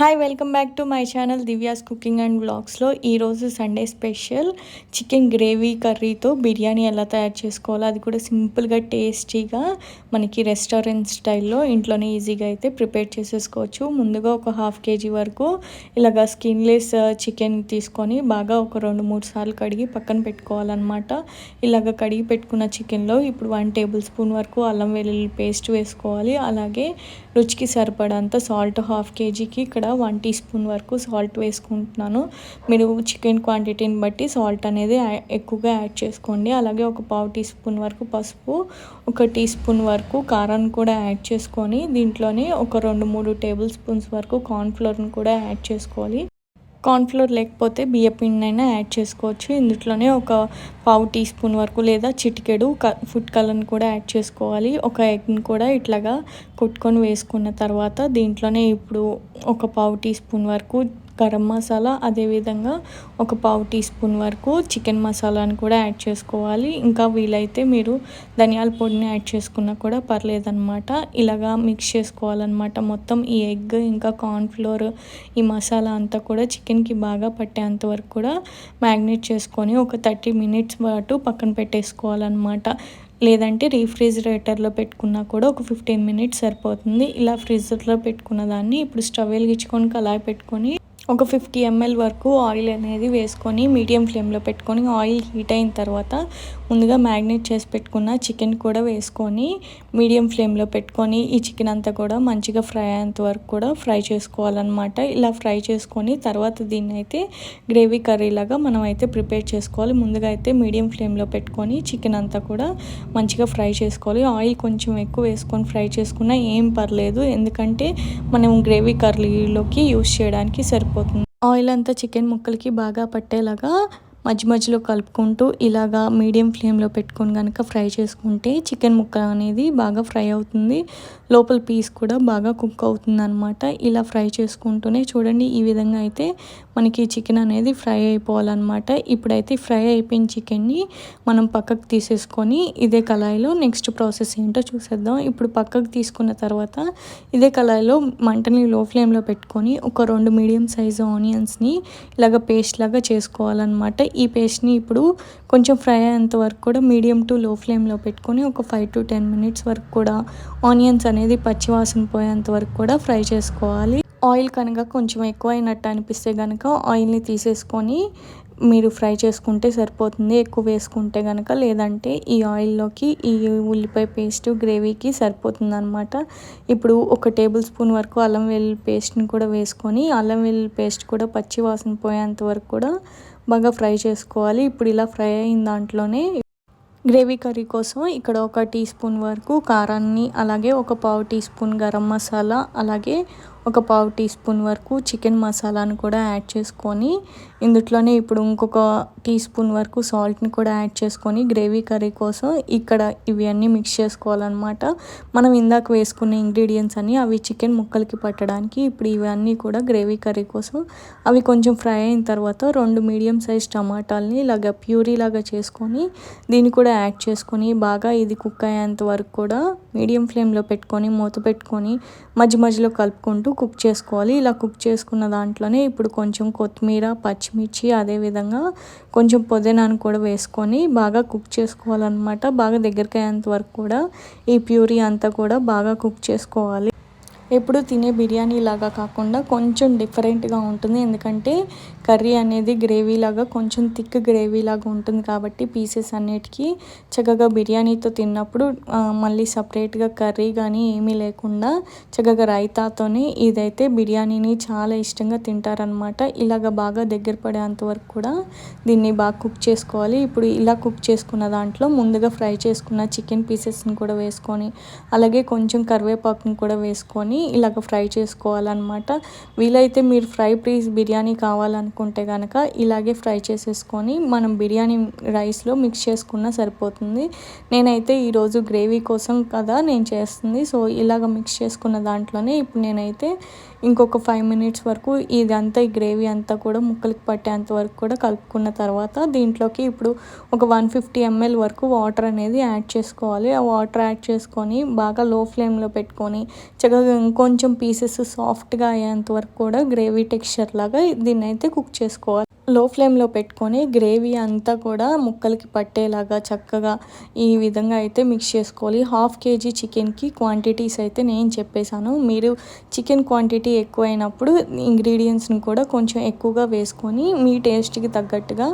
Hi welcome back to my channel Divya's cooking and బ్లాగ్స్లో ఈరోజు Sunday special chicken gravy కర్రీతో బిర్యానీ ఎలా తయారు చేసుకోవాలో అది కూడా సింపుల్గా టేస్టీగా మనకి రెస్టారెంట్ స్టైల్లో ఇంట్లోనే ఈజీగా అయితే ప్రిపేర్ చేసేసుకోవచ్చు. ముందుగా ఒక హాఫ్ కేజీ వరకు ఇలాగ స్కిన్లెస్ చికెన్ తీసుకొని బాగా ఒక రెండు మూడు సార్లు కడిగి పక్కన పెట్టుకోవాలన్నమాట. ఇలాగ కడిగి పెట్టుకున్న చికెన్లో ఇప్పుడు వన్ టేబుల్ స్పూన్ వరకు అల్లం వెల్లుల్లి పేస్ట్ వేసుకోవాలి. అలాగే రుచికి సరిపడంత సాల్ట్ హాఫ్ కేజీకి ఇక్కడ వన్ టీ స్పూన్ వరకు సాల్ట్ వేసుకుంటున్నాను. మీరు చికెన్ క్వాంటిటీని బట్టి సాల్ట్ అనేది ఎక్కువగా యాడ్ చేసుకోండి. అలాగే ఒక పావు టీ స్పూన్ వరకు పసుపు ఒక టీ స్పూన్ వరకు కారాన్ని కూడా యాడ్ చేసుకొని దీంట్లోనే ఒక రెండు మూడు టేబుల్ స్పూన్స్ వరకు కార్న్ఫ్లోర్ని కూడా యాడ్ చేసుకోవాలి. కార్న్ఫ్లోర్ లేకపోతే బియ్య అయినా యాడ్ చేసుకోవచ్చు. ఇందులోనే ఒక పావు టీ స్పూన్ వరకు లేదా చిటికెడు ఫుడ్ కలర్ని కూడా యాడ్ చేసుకోవాలి. ఒక ఎగ్ని కూడా ఇట్లాగా కొట్టుకొని వేసుకున్న తర్వాత దీంట్లోనే ఇప్పుడు ఒక పావు టీ స్పూన్ వరకు గరం మసాలా అదేవిధంగా ఒక పావు టీ స్పూన్ వరకు చికెన్ మసాలాని కూడా యాడ్ చేసుకోవాలి. ఇంకా వీలైతే మీరు ధనియాల పొడిని యాడ్ చేసుకున్నా కూడా పర్లేదన్నమాట. ఇలాగా మిక్స్ చేసుకోవాలన్నమాట. మొత్తం ఈ ఎగ్ ఇంకా కార్న్ఫ్లోర్ ఈ మసాలా అంతా కూడా చికెన్కి బాగా పట్టేంత వరకు కూడా మ్యాగ్నేట్ చేసుకొని ఒక థర్టీ మినిట్స్ పాటు పక్కన పెట్టేసుకోవాలన్నమాట. లేదంటే రీఫ్రిజిరేటర్లో పెట్టుకున్నా కూడా ఒక ఫిఫ్టీన్ మినిట్స్ సరిపోతుంది. ఇలా ఫ్రిడ్జ్లో పెట్టుకున్న దాన్ని ఇప్పుడు స్టవ్ వెలిగించుకొని కలాయి పెట్టుకొని ఒక ఫిఫ్టీ ఎంఎల్ వరకు ఆయిల్ అనేది వేసుకొని మీడియం ఫ్లేమ్లో పెట్టుకొని ఆయిల్ హీట్ అయిన తర్వాత ముందుగా మ్యాగ్నేట్ చేసి పెట్టుకున్న చికెన్ కూడా వేసుకొని మీడియం ఫ్లేమ్లో పెట్టుకొని ఈ చికెన్ అంతా కూడా మంచిగా ఫ్రై అయ్యేంత వరకు కూడా ఫ్రై చేసుకోవాలన్నమాట. ఇలా ఫ్రై చేసుకొని తర్వాత దీన్ని అయితే గ్రేవీ కర్రీ లాగా మనం అయితే ప్రిపేర్ చేసుకోవాలి. ముందుగా అయితే మీడియం ఫ్లేమ్లో పెట్టుకొని చికెన్ అంతా కూడా మంచిగా ఫ్రై చేసుకోవాలి. ఆయిల్ కొంచెం ఎక్కువ వేసుకొని ఫ్రై చేసుకున్నా ఏం పర్లేదు. ఎందుకంటే మనం గ్రేవీ కర్రీలోకి యూస్ చేయడానికి సరిపోతుంది సరిపోతుంది ఆయిల్ అంతా చికెన్ ముక్కలకి బాగా పట్టేలాగా మధ్య మధ్యలో కలుపుకుంటూ ఇలాగా మీడియం ఫ్లేమ్లో పెట్టుకొని కనుక ఫ్రై చేసుకుంటే చికెన్ ముక్క అనేది బాగా ఫ్రై అవుతుంది. లోపల పీస్ కూడా బాగా కుక్ అవుతుంది అనమాట ఇలా ఫ్రై చేసుకుంటూనే చూడండి ఈ విధంగా అయితే మనకి చికెన్ అనేది ఫ్రై అయిపోవాలన్నమాట. ఇప్పుడైతే ఫ్రై అయిపోయిన చికెన్ని మనం పక్కకు తీసేసుకొని ఇదే కళాయిలో నెక్స్ట్ ప్రాసెస్ ఏంటో చూసేద్దాం. ఇప్పుడు పక్కకు తీసుకున్న తర్వాత ఇదే కళాయిలో మంటని లో ఫ్లేమ్లో పెట్టుకొని ఒక రెండు మీడియం సైజు ఆనియన్స్ని ఇలాగ పేస్ట్ లాగా చేసుకోవాలన్నమాట. ఈ పేస్ట్ని ఇప్పుడు కొంచెం ఫ్రై అయ్యేంత వరకు కూడా మీడియం టు లో ఫ్లేమ్లో పెట్టుకొని ఒక ఫైవ్ టు టెన్ మినిట్స్ వరకు కూడా ఆనియన్స్ అనేది పచ్చివాసన పోయేంత వరకు కూడా ఫ్రై చేసుకోవాలి. ఆయిల్ కనుక కొంచెం ఎక్కువ అయినట్టు అనిపిస్తే కనుక ఆయిల్ని తీసేసుకొని మీరు ఫ్రై చేసుకుంటే సరిపోతుంది. ఎక్కువ వేసుకుంటే కనుక లేదంటే ఈ ఆయిల్లోకి ఈ ఉల్లిపాయ పేస్ట్ గ్రేవీకి సరిపోతుంది అనమాట ఇప్పుడు ఒక టేబుల్ స్పూన్ వరకు అల్లం వెల్లుల్లి పేస్ట్ని కూడా వేసుకొని అల్లం వెల్లుల్లి పేస్ట్ కూడా పచ్చి వాసన పోయేంత వరకు కూడా బాగా ఫ్రై చేసుకోవాలి. ఇప్పుడు ఇలా ఫ్రై అయిన దాంట్లోనే గ్రేవీ కర్రీ కోసం ఇక్కడ ఒక టీ స్పూన్ వరకు కారాన్ని అలాగే ఒక పావు టీ స్పూన్ గరం మసాలా అలాగే ఒక పావు టీ స్పూన్ వరకు చికెన్ మసాలాను కూడా యాడ్ చేసుకొని ఇందులోనే ఇప్పుడు ఇంకొక టీ స్పూన్ వరకు సాల్ట్ని కూడా యాడ్ చేసుకొని గ్రేవీ కర్రీ కోసం ఇక్కడ ఇవన్నీ మిక్స్ చేసుకోవాలన్నమాట. మనం ఇందాక వేసుకున్న ఇంగ్రీడియంట్స్ అన్నీ అవి చికెన్ ముక్కలకి పట్టడానికి ఇప్పుడు ఇవన్నీ కూడా గ్రేవీ కర్రీ కోసం. అవి కొంచెం ఫ్రై అయిన తర్వాత రెండు మీడియం సైజ్ టమాటాలని ఇలాగ ప్యూరీ లాగా చేసుకొని దీన్ని కూడా యాడ్ చేసుకొని బాగా ఇది కుక్ అయ్యేంత వరకు కూడా మీడియం ఫ్లేమ్లో పెట్టుకొని మూత పెట్టుకొని మధ్య మధ్యలో కలుపుకుంటూ కుక్ చేసుకోవాలి. ఇలా కుక్ చేసుకున్న దాంట్లోనే ఇప్పుడు కొంచెం కొత్తిమీర పచ్చిమిర్చి అదేవిధంగా కొంచెం పుదీనాను కూడా వేసుకొని బాగా కుక్ చేసుకోవాలన్నమాట. బాగా దగ్గరికి అయ్యేంత వరకు కూడా ఈ ప్యూరీ అంతా కూడా బాగా కుక్ చేసుకోవాలి. ఎప్పుడు తినే బిర్యానీ లాగా కాకుండా కొంచెం డిఫరెంట్గా ఉంటుంది. ఎందుకంటే కర్రీ అనేది గ్రేవీ లాగా కొంచెం థిక్ గ్రేవీ లాగా ఉంటుంది కాబట్టి పీసెస్ అన్నిటికీ చక్కగా బిర్యానీతో తిన్నప్పుడు మళ్ళీ సపరేట్గా కర్రీ కానీ ఏమీ లేకుండా చక్కగా రైతాతోనే ఇదైతే బిర్యానీని చాలా ఇష్టంగా తింటారనమాట ఇలాగ బాగా దగ్గర పడేంత వరకు కూడా దీన్ని బాగా కుక్ చేసుకోవాలి. ఇప్పుడు ఇలా కుక్ చేసుకున్న దాంట్లో ముందుగా ఫ్రై చేసుకున్న చికెన్ పీసెస్ని కూడా వేసుకొని అలాగే కొంచెం కరివేపాకుని కూడా వేసుకొని ఇలాగ ఫ్రై చేసుకోవాలన్నమాట. వీలైతే మీరు ఫ్రై పీస్ బిర్యానీ కావాలనుకుంటే కనుక ఇలాగే ఫ్రై చేసేసుకొని మనం బిర్యానీ రైస్లో మిక్స్ చేసుకున్నా సరిపోతుంది. నేనైతే ఈరోజు గ్రేవీ కోసం కదా నేను చేస్తుంది. సో ఇలాగ మిక్స్ చేసుకున్న దాంట్లోనే ఇప్పుడు నేనైతే ఇంకొక ఫైవ్ మినిట్స్ వరకు ఇదంతా ఈ గ్రేవీ అంతా కూడా ముక్కలకి పట్టేంత వరకు కూడా కలుపుకున్న తర్వాత దీంట్లోకి ఇప్పుడు ఒక వన్ ఫిఫ్టీ ఎంఎల్ వరకు వాటర్ అనేది యాడ్ చేసుకోవాలి. ఆ వాటర్ యాడ్ చేసుకొని బాగా లో ఫ్లేమ్లో పెట్టుకొని చక్కగా కొంచెం పీసెస్ సాఫ్ట్గా అయ్యేంత వరకు కూడా గ్రేవీ టెక్స్చర్ లాగా దీన్ని అయితే కుక్ చేసుకోవాలి. లో ఫ్లేమ్లో పెట్టుకొని గ్రేవీ అంతా కూడా ముక్కలకి పట్టేలాగా చక్కగా ఈ విధంగా అయితే మిక్స్ చేసుకోవాలి. హాఫ్ కేజీ చికెన్కి క్వాంటిటీస్ అయితే నేను చెప్పేశాను. మీరు చికెన్ క్వాంటిటీ ఎక్కువైనప్పుడు ఇంగ్రీడియంట్స్ని కూడా కొంచెం ఎక్కువగా వేసుకొని మీ టేస్ట్కి తగ్గట్టుగా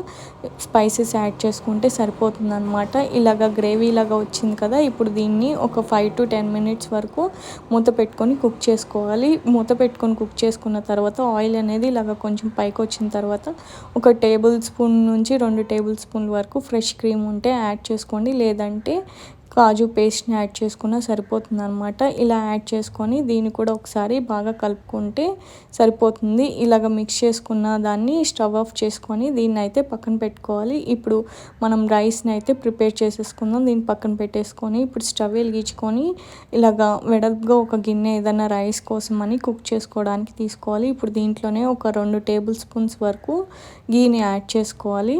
స్పైసెస్ యాడ్ చేసుకుంటే సరిపోతుందన్నమాట. ఇలాగ గ్రేవీ లాగా వచ్చింది కదా ఇప్పుడు దీన్ని ఒక ఫైవ్ టు టెన్ మినిట్స్ వరకు మూత పెట్టుకొని కుక్ చేసుకోవాలి. మూత పెట్టుకొని కుక్ చేసుకున్న తర్వాత ఆయిల్ అనేది ఇలాగ కొంచెం పైకి వచ్చిన తర్వాత ఒక టేబుల్ స్పూన్ నుంచి రెండు టేబుల్ స్పూన్ల వరకు ఫ్రెష్ క్రీమ్ ఉంటే యాడ్ చేసుకోండి. లేదంటే కాజు పేస్ట్ని యాడ్ చేసుకున్నా సరిపోతుంది అనమాట ఇలా యాడ్ చేసుకొని దీన్ని కూడా ఒకసారి బాగా కలుపుకుంటే సరిపోతుంది. ఇలాగ మిక్స్ చేసుకున్న దాన్ని స్టవ్ ఆఫ్ చేసుకొని దీన్ని అయితే పక్కన పెట్టుకోవాలి. ఇప్పుడు మనం రైస్ని అయితే ప్రిపేర్ చేసేసుకుందాం. దీన్ని పక్కన పెట్టేసుకొని ఇప్పుడు స్టవ్ వెలిగించుకొని ఇలాగ వెడల్పుగా ఒక గిన్నె ఏదైనా రైస్ కోసం అని కుక్ చేసుకోవడానికి తీసుకోవాలి. ఇప్పుడు దీంట్లోనే ఒక రెండు టేబుల్ స్పూన్స్ వరకు గీని యాడ్ చేసుకోవాలి.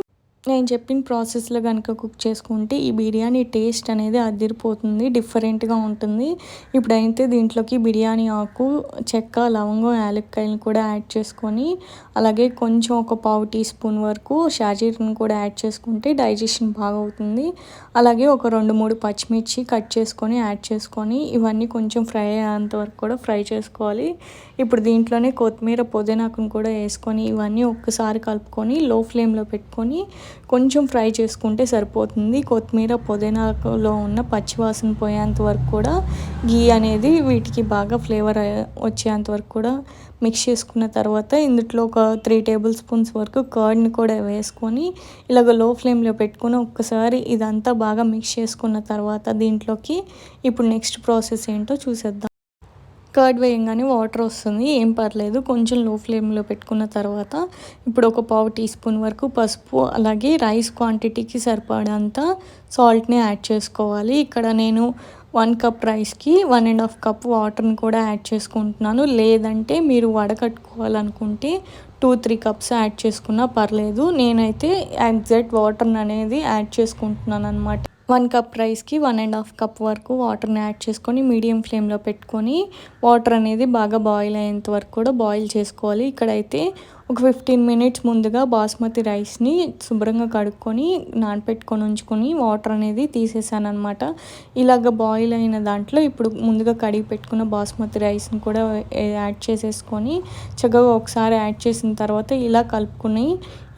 నేను చెప్పిన ప్రాసెస్లో కనుక కుక్ చేసుకుంటే ఈ బిర్యానీ టేస్ట్ అనేది అదిరిపోతుంది డిఫరెంట్గా ఉంటుంది. ఇప్పుడైతే దీంట్లోకి బిర్యానీ ఆకు చెక్క లవంగం యాలక్కాయలను కూడా యాడ్ చేసుకొని అలాగే కొంచెం ఒక పావు టీ స్పూన్ వరకు షాజీర్ని కూడా యాడ్ చేసుకుంటే డైజెషన్ బాగా అవుతుంది అలాగే ఒక రెండు మూడు పచ్చిమిర్చి కట్ చేసుకొని యాడ్ చేసుకొని ఇవన్నీ కొంచెం ఫ్రై అయ్యేంత వరకు కూడా ఫ్రై చేసుకోవాలి. ఇప్పుడు దీంట్లోనే కొత్తిమీర పుదీనాకును కూడా వేసుకొని ఇవన్నీ ఒక్కసారి కలుపుకొని లో ఫ్లేమ్లో పెట్టుకొని కొంచెం ఫ్రై చేసుకుంటే సరిపోతుంది. కొత్తిమీర పుదీనాలో ఉన్న పచ్చివాసన పోయేంత వరకు కూడా గీ అనేది వీటికి బాగా ఫ్లేవర్ వచ్చేంత వరకు కూడా మిక్స్ చేసుకున్న తర్వాత ఇందులో ఒక త్రీ టేబుల్ స్పూన్స్ వరకు కర్డ్ని కూడా వేసుకొని ఇలాగ లో ఫ్లేమ్లో పెట్టుకొని ఒక్కసారి ఇదంతా బాగా మిక్స్ చేసుకున్న తర్వాత దీంట్లోకి ఇప్పుడు నెక్స్ట్ ప్రాసెస్ ఏంటో చూసేద్దాం. కర్డ్ వేయంగానే వాటర్ వస్తుంది ఏం పర్లేదు. కొంచెం లో ఫ్లేమ్లో పెట్టుకున్న తర్వాత ఇప్పుడు ఒక పావు టీ స్పూన్ వరకు పసుపు అలాగే రైస్ క్వాంటిటీకి సరిపడంత సాల్ట్ని యాడ్ చేసుకోవాలి. ఇక్కడ నేను వన్ కప్ రైస్కి వన్ అండ్ హాఫ్ కప్ వాటర్ని కూడా యాడ్ చేసుకుంటున్నాను. లేదంటే మీరు వడకట్టుకోవాలనుకుంటే టూ త్రీ కప్స్ యాడ్ చేసుకున్నా పర్లేదు. నేనైతే ఎగ్జాక్ట్ వాటర్ అనేది యాడ్ చేసుకుంటున్నాను అనమాట వన్ కప్ రైస్కి వన్ అండ్ హాఫ్ కప్ వరకు వాటర్ని యాడ్ చేసుకొని మీడియం ఫ్లేమ్లో పెట్టుకొని వాటర్ అనేది బాగా బాయిల్ అయ్యేంత వరకు కూడా బాయిల్ చేసుకోవాలి. ఇక్కడైతే ఒక ఫిఫ్టీన్ మినిట్స్ ముందుగా బాస్మతి రైస్ని శుభ్రంగా కడుక్కొని నానపెట్టుకొని ఉంచుకొని వాటర్ అనేది తీసేసాను అనమాట ఇలాగ బాయిల్ అయిన దాంట్లో ఇప్పుడు ముందుగా కడిగి పెట్టుకున్న బాస్మతి రైస్ని కూడా యాడ్ చేసేసుకొని చక్కగా ఒకసారి యాడ్ చేసిన తర్వాత ఇలా కలుపుకుని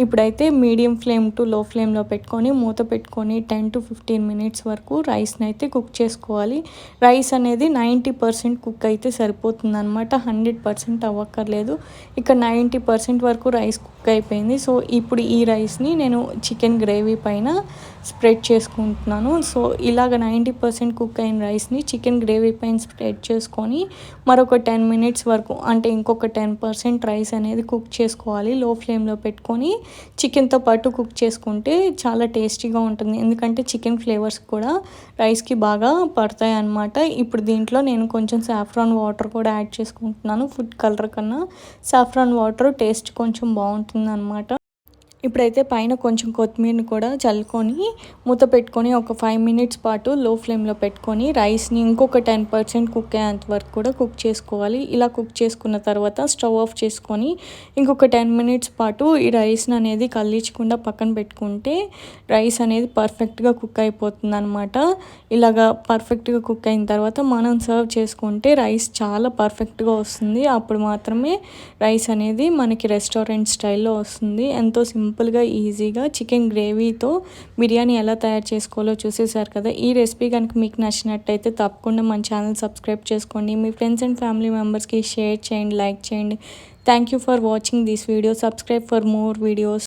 ఇప్పుడైతే మీడియం ఫ్లేమ్ టు లో ఫ్లేమ్లో పెట్టుకొని మూత పెట్టుకొని టెన్ టు ఫిఫ్టీన్ మినిట్స్ వరకు రైస్ని అయితే కుక్ చేసుకోవాలి. రైస్ అనేది నైంటీ పర్సెంట్ కుక్ అయితే సరిపోతుంది అనమాట హండ్రెడ్ పర్సెంట్ అవ్వక్కర్లేదు. ఇక నైంటీ పర్సెంట్ వరకు రైస్ కుక్ అయిపోయింది. సో ఇప్పుడు ఈ రైస్ని నేను చికెన్ గ్రేవీ పైన స్ప్రెడ్ చేసుకుంటున్నాను. సో ఇలాగ నైంటీ పర్సెంట్ కుక్ అయిన రైస్ని చికెన్ గ్రేవీ పైన స్ప్రెడ్ చేసుకొని మరొక టెన్ మినిట్స్ వరకు అంటే ఇంకొక టెన్ పర్సెంట్ రైస్ అనేది కుక్ చేసుకోవాలి. లో ఫ్లేమ్లో పెట్టుకొని చికెన్తో పాటు కుక్ చేసుకుంటే చాలా టేస్టీగా ఉంటుంది. ఎందుకంటే చికెన్ ఫ్లేవర్స్ కూడా రైస్కి బాగా పడతాయి అన్నమాట. ఇప్పుడు దీంట్లో నేను కొంచెం సాఫ్రాన్ వాటర్ కూడా యాడ్ చేసుకుంటున్నాను. ఫుడ్ కలర్ కన్నా సాఫ్రాన్ వాటర్ టేస్ట్ కొంచెం బాగుంటుంది అనమాట ఇప్పుడైతే పైన కొంచెం కొత్తిమీరని కూడా చల్లుకొని మూత పెట్టుకొని ఒక ఫైవ్ మినిట్స్ పాటు లో ఫ్లేమ్లో పెట్టుకొని రైస్ని ఇంకొక టెన్ పర్సెంట్ కుక్ అయ్యేంత వరకు కూడా కుక్ చేసుకోవాలి. ఇలా కుక్ చేసుకున్న తర్వాత స్టవ్ ఆఫ్ చేసుకొని ఇంకొక టెన్ మినిట్స్ పాటు ఈ రైస్ని అనేది కల్లించకుండా పక్కన పెట్టుకుంటే రైస్ అనేది పర్ఫెక్ట్గా కుక్ అయిపోతుంది అనమాట ఇలాగా పర్ఫెక్ట్గా కుక్ అయిన తర్వాత మనం సర్వ్ చేసుకుంటే రైస్ చాలా పర్ఫెక్ట్గా వస్తుంది. అప్పుడు మాత్రమే రైస్ అనేది మనకి రెస్టారెంట్ స్టైల్లో వస్తుంది. ఎంతో సింపుల్ సింపుల్గా ఈజీగా చికెన్ గ్రేవీతో బిర్యానీ ఎలా తయారు చేసుకోవాలో చూసేసారు కదా. ఈ రెసిపీ కనుక మీకు నచ్చినట్టయితే తప్పకుండా మన ఛానల్ సబ్స్క్రైబ్ చేసుకోండి. మీ ఫ్రెండ్స్ అండ్ ఫ్యామిలీ మెంబర్స్కి షేర్ చేయండి లైక్ చేయండి. Thank you for watching this video. Subscribe for more videos.